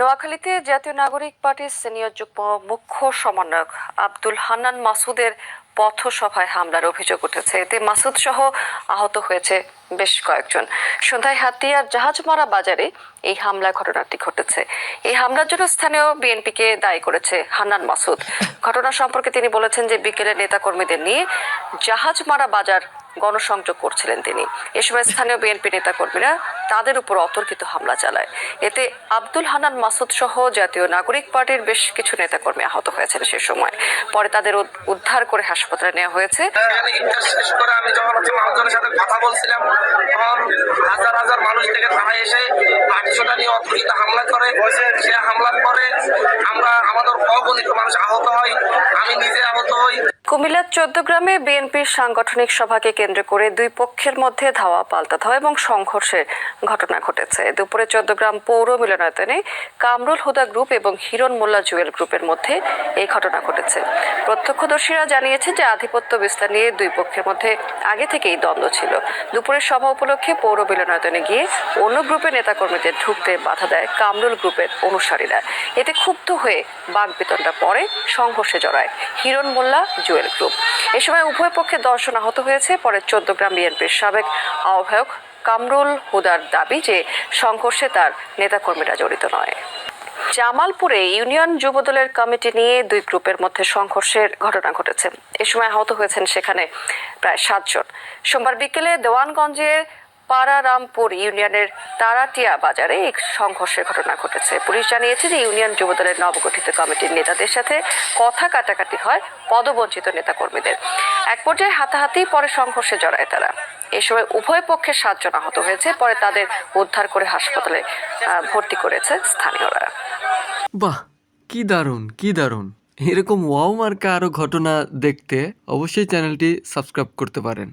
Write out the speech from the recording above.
নোয়াখালীতে জাতীয় নাগরিক পার্টির সিনিয়র যুগ্ম মুখ্য সমন্বয়ক আব্দুল হান্নান মাসুদের পথসভায় হামলার অভিযোগ উঠেছে। এতে মাসুদ সহ আহত হয়েছে বেশ কয়েকজন। সন্ধ্যায় হাতিয়ার জাহাজমারা বাজারে এই হামলা ঘটনাটি ঘটেছে। এই হামলার জন্য স্থানীয় বিএনপিকে দায়ী করেছে হান্নান মাসুদ। ঘটনা সম্পর্কে তিনি বলেছেন যে বিকেলে নেতাকর্মীদের নিয়ে জাহাজমারা বাজার গণসংযোগ করছিলেন তিনি। এ সময় স্থানীয় বিএনপি নেতাকর্মীরা তাদের উপর অতর্কিত হামলা চালায়। এতে আব্দুল হানান মাসুদ সহ জাতীয় নাগরিক পার্টির বেশ কিছু নেতাকর্মী আহত হয়েছেন সে সময়। পরে তাদের উদ্ধার করে হাসপাতালে নেওয়া হয়েছে। এখানে শেষ করে আমি যখন হচ্ছে মানুষজনের সাথে কথা বলছিলাম, তখন হাজার হাজার মানুষ থেকে থানায় এসে লাঠিসোটা নিয়ে অতর্কিত হামলা করে সে হামলার পরে আমরা আমাদের অগণিত মানুষ আহত হয়, আমি নিজে আহত হই। কুমিল্লার চোদ্দ গ্রামে বিএনপির সাংগঠনিক সভাকে কেন্দ্র করে দুই পক্ষের মধ্যে ধাওয়া পাল্টা ধাওয়া এবং সংঘর্ষের ঘটনা ঘটেছে। দুপুরে চোদ্দ গ্রাম পৌর মিলনায়তনে কামরুল হুদা গ্রুপ এবং হিরণ মোল্লা জুয়েল গ্রুপের মধ্যে এই ঘটনা ঘটেছে। প্রত্যক্ষদর্শীরা জানিয়েছে যে আধিপত্য বিস্তার নিয়ে দুই পক্ষের মধ্যে আগে থেকেই দ্বন্দ্ব ছিল। দুপুরের সভা উপলক্ষে পৌর মিলনায়তনে গিয়ে অন্য গ্রুপের নেতাকর্মীদের ঢুকতে বাধা দেয় কামরুল গ্রুপের অনুসারীরা। এতে ক্ষুব্ধ হয়ে বাগবিতণ্ডা পরে সংঘর্ষে জড়ায়। হিরণ মোল্লা, জুয়েল গ্রুপ। এ সময় উভয় পক্ষে দর্শন আহত হয়েছে। পরে চোদ্দগ্রাম বিএনপির সাবেক আহ্বায়ক কামরুল হুদার দাবি যে সংঘর্ষে তার নেতাকর্মীরা জড়িত নয়। জামালপুরে ইউনিয়ন যুবদলের কমিটি নিয়ে দুই গ্রুপের মধ্যে সংঘর্ষের ঘটনা ঘটেছে। এ সময় আহত হয়েছেন সেখানে প্রায় সাতজন। সোমবার বিকেলে দেওয়ানগঞ্জের পাড়ারামপুর ইউনিয়নের তারাটিয়া বাজারে এক সংঘর্ষের ঘটনা ঘটেছে। পুলিশ জানিয়েছে যে ইউনিয়ন যুবদলের নবগঠিত কমিটির নেতাদের সাথে কথা কাটাকাটি হয় পদবঞ্চিত নেতাকর্মীদের। এক পর্যায়ে হাতাহাতি পরে সংঘর্ষে জড়ায় তারা। এ সময় উভয় পক্ষের সাতজন আহত হয়েছে, পরে তাদের উদ্ধার করে হাসপাতালে ভর্তি করেছে স্থানীয়রা। বাহ, কি দারুণ কি দারুণ। এরকম ওয়াও মার্কা আরও ঘটনা দেখতে অবশ্যই চ্যানেলটি সাবস্ক্রাইব করতে পারেন।